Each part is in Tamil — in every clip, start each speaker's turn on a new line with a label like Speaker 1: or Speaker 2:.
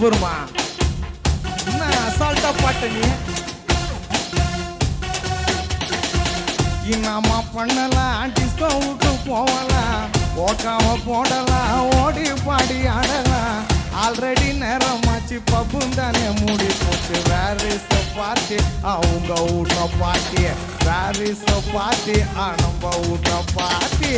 Speaker 1: சூப்பர்மா என்ன அசால்ட்டா பாட்ட நீ? என்னம்மா பண்ணலாம்? டிஸ்கோ போகலாம். போக்காம போடலாம். ஓடி பாடி ஆடலாம். ஆல்ரெடி நேரமாச்சு பப்பும் தானே மூடி போட்டு வேரிச பார்த்து அவங்க வீட்ட பார்ட்டி வேரிச பார்த்து நம்ம வீட்ட பார்ட்டி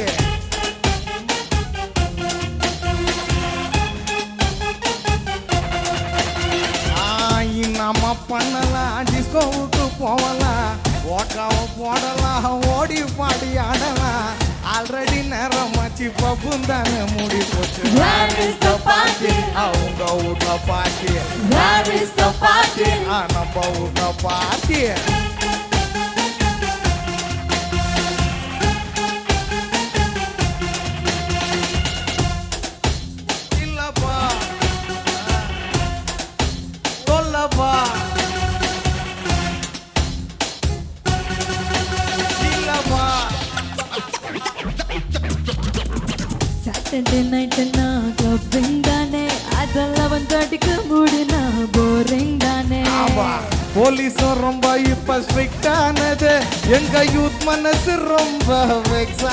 Speaker 1: நம்ம பண்ணலாம். டிஸ்கோவுக்கு போகலாம் ஓட்டாவ போடலாம். ஓடி பாடி ஆடலாம். ஆல்ரெடி நேரம் ஆச்சு. பப்பும் தானே மூடி போச்சு? அவங்க வீட்ல பாட்டி நம்ம வீட்ல பாட்டி இல்லப்பா
Speaker 2: சாட்டர்டே நைட்டுனா கிளப்பிங் தானே அதெல்லாம் வந்து அடிக்க முடினா போரிங் தானே?
Speaker 1: போலீஸும் ரொம்ப இப்ப ஸ்ட்ரிக்ட் ஆனது. எங்க யூத் மனசு ரொம்ப வெக்ஸ்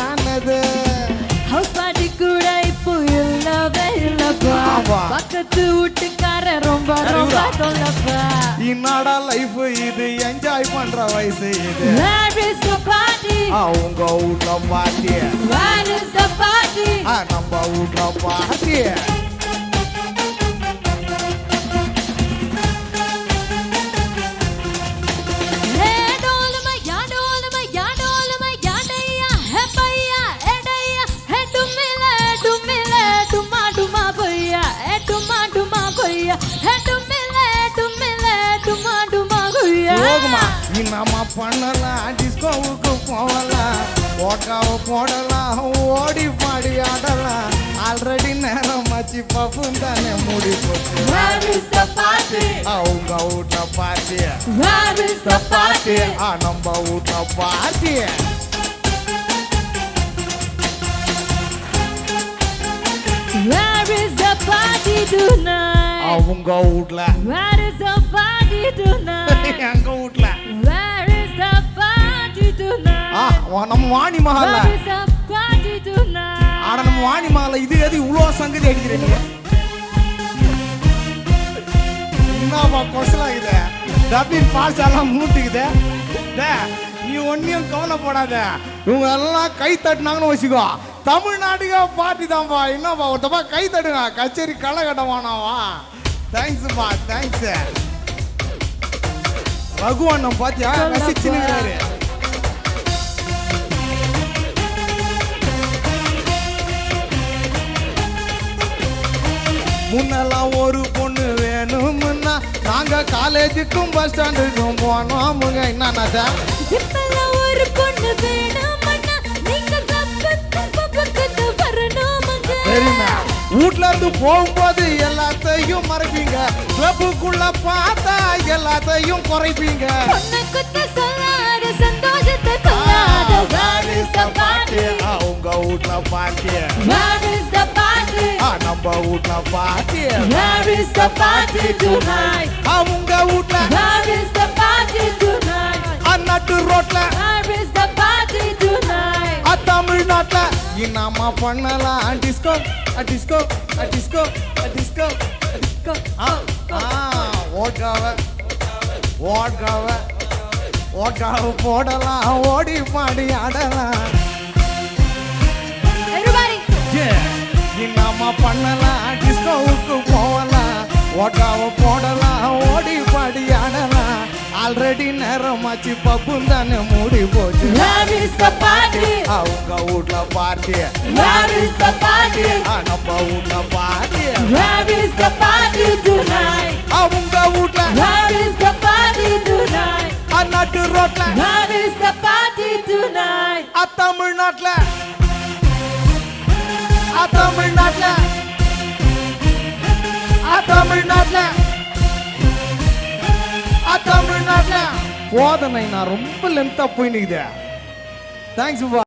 Speaker 1: ஆனது
Speaker 2: ஹவுஸ் பார்ட்டி கூட இப்போ இல்லவே இல்லப்பா
Speaker 1: ஆமா.
Speaker 2: பக்கத்து வீட்டுக்கார ரொம்ப ரொம்ப
Speaker 1: இவரா?
Speaker 2: சொல்லப்பா
Speaker 1: இன்னாடா லைஃப் இது என்ஜாய் பண்ற வயசு இது
Speaker 2: Where is the party?
Speaker 1: அவங்க வீட்ல? ஆ, நம்ம வீட்ல பாட்டி நம்ம பண்ணலாம். டிஸ்கோவுக்கு போகலாம். ஓட்டாவ போடலாம். ஓடி பாடி ஆடலாம். ஆல்ரெடி நேரம் ஆச்சு. பப்பும் தானே மூடி போச்சு? அவங்க வீட்ல பாட்டி? ஆ நம்ம வீட்ல பாட்டி
Speaker 2: Where is the party tonight?
Speaker 1: அவங்க வீட்ல
Speaker 2: Where is the party?
Speaker 1: நம்ம வாணி
Speaker 2: tonight?
Speaker 1: ஆட நம்ம வாணி மஹால்ல இது எது இவ்வளோ சங்கதி அடிக்கிற நீ? என்னப்பா கொசலாகுது டப்பிங் பாஸ் எல்லாம் மூட்டுக்குது. நீ ஒன்றையும் கவலைப்படாத. இவங்க எல்லாம் கை தட்டினாங்கன்னு வச்சுக்கோ. தமிழ்நாட்டுக்கே பார்ட்டி தான்ப்பா. என்னப்பா ஒருத்தப்பா கை தட்டுங்க கச்சேரி களை கட்டவானாவா? தேங்க்ஸ்ப்பா தேங்க்ஸ் ரகு அண்ணன் பாத்தியா? ரசிச்சுனுங்கிறாரு முன்னெல்லாம் ஒரு பொண்ணு வேணும்னா நாங்க காலேஜுக்கும் பஸ் ஸ்டாண்டுக்கும் போனோமுங்க
Speaker 2: இப்பெல்லாம் ஒரு பொண்ணு வேணுமண்ணா, நீங்க வரணுமங்க.
Speaker 1: சரிண்ணா. வீட்ல இருந்து போகும்போது எல்லாத்தையும் மறைப்பீங்க. கிளப்புக்குள்ள பார்த்தா எல்லாத்தையும் குறைப்பீங்க.
Speaker 2: சந்தோஷத்தை?
Speaker 1: ஆ, உங்க வீட்ல பாட்டி நம்ம வீட்ல பாட்டி
Speaker 2: Where is the party tonight?
Speaker 1: ஆ, உங்க வீட்ல
Speaker 2: Where is the party tonight?
Speaker 1: நட்டு ரோட்ல
Speaker 2: Where is the party tonight?
Speaker 1: தமிழ்நாட்டுல என்னம்மா பண்ணலாம் disco disco disco disco disco ஓட்டாவ ஓட்டாவ போடலாம் ஓடி பாடி ஆடலாம் என்னம்மா பண்ணலாம். டிஸ்கோவுக்கு போகலாம் ஓட்டாவ போடலாம். ஓடி பாடி ஆடலாம். ஆல்ரெடி நேரமாச்சு பப்பும் தானே மூடி போச்சு? அவங்க வீட்ல
Speaker 2: party?
Speaker 1: நம்ம வீட்ல
Speaker 2: tonight?
Speaker 1: அவங்க வீட்ல
Speaker 2: Where is the party tonight?
Speaker 1: நட்டு ரோட்ல.
Speaker 2: Where is the party tonight?
Speaker 1: ஆ தமிழ்நாட்டுல. போதனை நான் ரொம்ப லென்த்தா போய் தேங்க்ஸ்